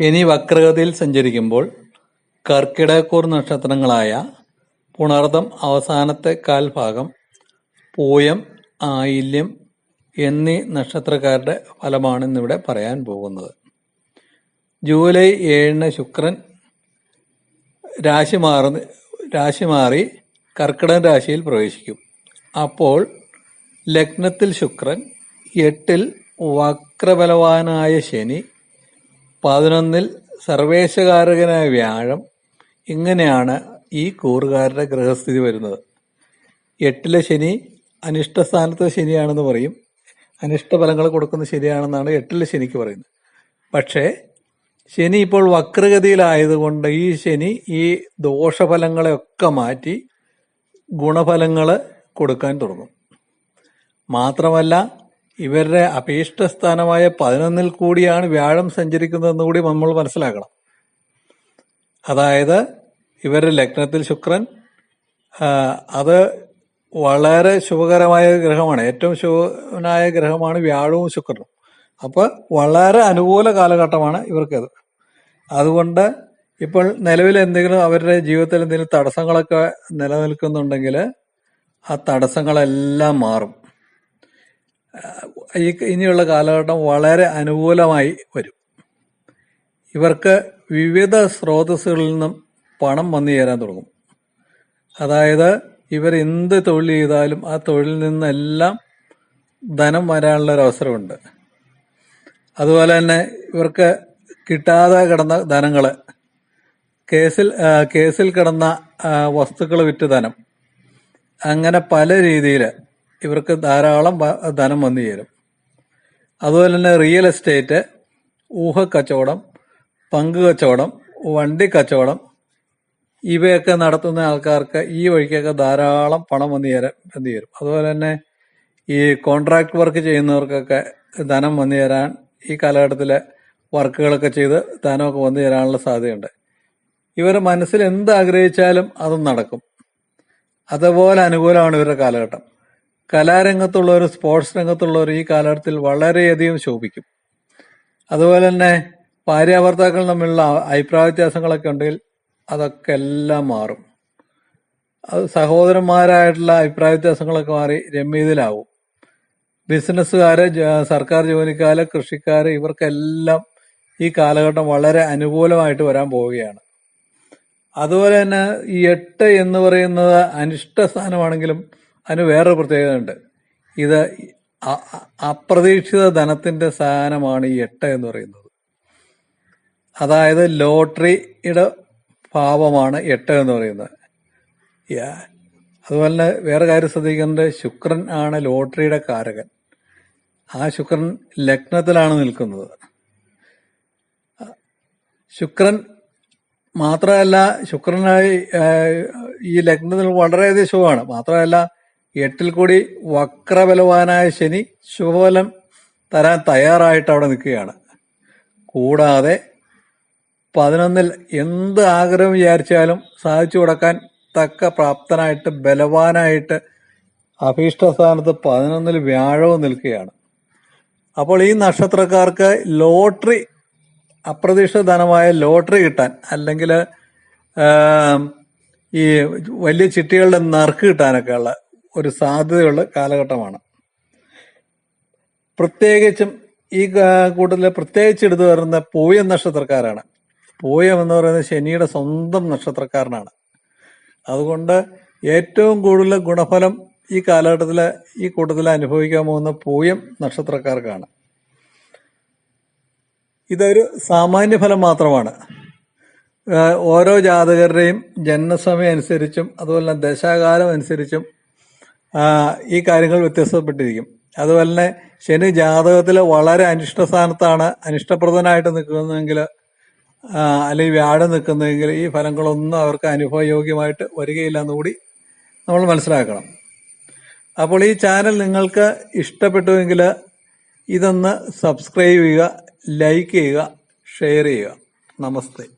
ശനി വക്രഗതിയിൽ സഞ്ചരിക്കുമ്പോൾ കർക്കിടകക്കൂർ നക്ഷത്രങ്ങളായ പുണർദം അവസാനത്തെ കാൽഭാഗം പൂയം ആയില്യം എന്നീ നക്ഷത്രക്കാരുടെ ഫലമാണെന്നിവിടെ പറയാൻ പോകുന്നത്. ജൂലൈ ഏഴിന് ശുക്രൻ രാശി മാറുന്ന രാശി മാറി കർക്കിടക രാശിയിൽ പ്രവേശിക്കും. അപ്പോൾ ലഗ്നത്തിൽ ശുക്രൻ എട്ടിൽ വക്രബലവാനായ ശനി പതിനൊന്നിൽ സർവേശകാരകനായ വ്യാഴം ഇങ്ങനെയാണ് ഈ കൂറുകാരുടെ ഗ്രഹസ്ഥിതി വരുന്നത്. എട്ടിലെ ശനി അനിഷ്ടസ്ഥാനത്തെ ശനിയാണെന്ന് പറയും. അനിഷ്ടഫലങ്ങൾ കൊടുക്കുന്ന ശനിയാണെന്നാണ് എട്ടിലെ ശനിക്ക് പറയുന്നത്. പക്ഷേ ശനി ഇപ്പോൾ വക്രഗതിയിലായതുകൊണ്ട് ഈ ശനി ഈ ദോഷഫലങ്ങളെയൊക്കെ മാറ്റി ഗുണഫലങ്ങൾ കൊടുക്കാൻ തുടങ്ങും. മാത്രമല്ല ഇവരുടെ അഭീഷ്ടസ്ഥാനമായ പതിനൊന്നിൽ കൂടിയാണ് വ്യാഴം സഞ്ചരിക്കുന്നതെന്ന് കൂടി നമ്മൾ മനസ്സിലാക്കണം. അതായത് ഇവരുടെ ലഗ്നത്തിൽ ശുക്രൻ അത് വളരെ ശുഭകരമായ ഗ്രഹമാണ്. ഏറ്റവും ശുഭനായ ഗ്രഹമാണ് വ്യാഴവും ശുക്രനും. അപ്പോൾ വളരെ അനുകൂല കാലഘട്ടമാണ് ഇവർക്കത്. അതുകൊണ്ട് ഇപ്പോൾ നിലവിൽ എന്തെങ്കിലും അവരുടെ ജീവിതത്തിൽ എന്തെങ്കിലും തടസ്സങ്ങളൊക്കെ നിലനിൽക്കുന്നുണ്ടെങ്കിൽ ആ തടസ്സങ്ങളെല്ലാം മാറും. ഈ ഇനിയുള്ള കാലഘട്ടം വളരെ അനുകൂലമായി വരും. ഇവർക്ക് വിവിധ സ്രോതസ്സുകളിൽ നിന്നും പണം വന്നു ചേരാൻ തുടങ്ങും. അതായത് ഇവർ എന്ത് തൊഴിൽ ചെയ്താലും ആ തൊഴിലിൽ നിന്നെല്ലാം ധനം വരാനുള്ള ഒരു അവസരമുണ്ട്. അതുപോലെ തന്നെ ഇവർക്ക് കിട്ടാതെ കിടന്ന ധനങ്ങൾ കേസിൽ കേസിൽ കിടന്ന വസ്തുക്കൾ വിറ്റ് ധനം അങ്ങനെ പല രീതിയിൽ ഇവർക്ക് ധാരാളം ധനം വന്നു ചേരും. അതുപോലെ തന്നെ റിയൽ എസ്റ്റേറ്റ് ഊഹ കച്ചവടം പങ്ക് കച്ചവടം വണ്ടി കച്ചവടം ഇവയൊക്കെ നടത്തുന്ന ആൾക്കാർക്ക് ഈ വഴിക്കൊക്കെ ധാരാളം പണം വന്നു ചേരാൻ വന്നു ചേരും. അതുപോലെ തന്നെ ഈ കോൺട്രാക്ട് വർക്ക് ചെയ്യുന്നവർക്കൊക്കെ ധനം വന്നു ചേരാൻ ഈ കാലഘട്ടത്തിൽ വർക്കുകളൊക്കെ ചെയ്ത് ധനമൊക്കെ വന്നു ചേരാനുള്ള സാധ്യതയുണ്ട്. ഇവർ മനസ്സിൽ എന്ത് ആഗ്രഹിച്ചാലും അതും നടക്കും. അതുപോലെ അനുകൂലമാണ് ഇവരുടെ കാലഘട്ടം. കലാരംഗത്തുള്ളവരും സ്പോർട്സ് രംഗത്തുള്ളവർ ഈ കാലഘട്ടത്തിൽ വളരെയധികം ശോഭിക്കും. അതുപോലെ തന്നെ ഭാര്യാഭർത്താക്കൾ തമ്മിലുള്ള അഭിപ്രായ വ്യത്യാസങ്ങളൊക്കെ ഉണ്ടെങ്കിൽ അതൊക്കെ എല്ലാം മാറും. അത് സഹോദരന്മാരായിട്ടുള്ള അഭിപ്രായ വ്യത്യാസങ്ങളൊക്കെ മാറി രമ്യതയിലാവും. ബിസിനസ്സുകാര് സർക്കാർ ജോലിക്കാര് കൃഷിക്കാര് ഇവർക്കെല്ലാം ഈ കാലഘട്ടം വളരെ അനുകൂലമായിട്ട് വരാൻ പോവുകയാണ്. അതുപോലെ തന്നെ ഈ എട്ട് എന്ന് പറയുന്നത് അനിഷ്ട സ്ഥാനമാണെങ്കിലും അതിന് വേറൊരു പ്രത്യേകത ഉണ്ട് ഇത് അപ്രതീക്ഷിത ധനത്തിന്റെ സ്ഥാനമാണ് ഈ എട്ട് എന്ന് പറയുന്നത്. അതായത് ലോട്ടറിയുടെ ഭാവമാണ് എട്ട് എന്ന് പറയുന്നത്. അതുപോലെ തന്നെ വേറെ കാര്യം ശ്രദ്ധിക്കേണ്ടത് ശുക്രൻ ആണ് ലോട്ടറിയുടെ കാരകൻ. ആ ശുക്രൻ ലഗ്നത്തിലാണ് നിൽക്കുന്നത്. ശുക്രൻ മാത്രമല്ല ശുക്രനായി ഈ ലഗ്നത്തിൽ വളരെയധികം ശുഭമാണ്. മാത്രമല്ല എട്ടിൽ കൂടി വക്രബലവാനായ ശനി ശുഭഫലം തരാൻ തയ്യാറായിട്ട് അവിടെ നിൽക്കുകയാണ്. കൂടാതെ പതിനൊന്നിൽ എന്ത് ആഗ്രഹം വിചാരിച്ചാലും സാധിച്ചു കൊടുക്കാൻ തക്ക പ്രാപ്തനായിട്ട് ബലവാനായിട്ട് അഭീഷ്ടസ്ഥാനത്ത് പതിനൊന്നിൽ വ്യാഴവും നിൽക്കുകയാണ്. അപ്പോൾ ഈ നക്ഷത്രക്കാർക്ക് ലോട്ടറി അപ്രതീക്ഷിത ധനമായ ലോട്ടറി കിട്ടാൻ അല്ലെങ്കിൽ ഈ വലിയ ചിട്ടികളുടെ നറുക്ക് കിട്ടാനൊക്കെ ഉള്ള ഒരു സാധ്യതയുള്ള കാലഘട്ടമാണ്. പ്രത്യേകിച്ചും ഈ കൂട്ടത്തിൽ പ്രത്യേകിച്ച് എടുത്തു വരുന്ന പൂയം നക്ഷത്രക്കാരാണ്. പൂയം എന്ന് പറയുന്നത് ശനിയുടെ സ്വന്തം നക്ഷത്രക്കാരനാണ്. അതുകൊണ്ട് ഏറ്റവും കൂടുതൽ ഗുണഫലം ഈ കാലഘട്ടത്തിൽ ഈ കൂട്ടത്തിൽ അനുഭവിക്കാൻ പോകുന്ന പൂയം നക്ഷത്രക്കാർക്കാണ്. ഇതൊരു സാമാന്യ ഫലം മാത്രമാണ്. ഓരോ ജാതകരുടെയും ജനനസമയം അനുസരിച്ചും അതുപോലെ ദശാകാലം അനുസരിച്ചും ഈ കാര്യങ്ങൾ വ്യത്യസ്തപ്പെട്ടിരിക്കും. അതുപോലെ തന്നെ ശനി ജാതകത്തിൽ വളരെ അനിഷ്ട സ്ഥാനത്താണ് അനിഷ്ടപ്രദനായിട്ട് നിൽക്കുന്നതെങ്കിൽ അല്ലെങ്കിൽ വ്യാഴം നിൽക്കുന്നതെങ്കിൽ ഈ ഫലങ്ങളൊന്നും അവർക്ക് അനുഭവയോഗ്യമായിട്ട് വരികയില്ല എന്നുകൂടി നമ്മൾ മനസ്സിലാക്കണം. അപ്പോൾ ഈ ചാനൽ നിങ്ങൾക്ക് ഇഷ്ടപ്പെട്ടുവെങ്കിൽ ഇതൊന്ന് സബ്സ്ക്രൈബ് ചെയ്യുക ലൈക്ക് ചെയ്യുക ഷെയർ ചെയ്യുക. നമസ്തേ.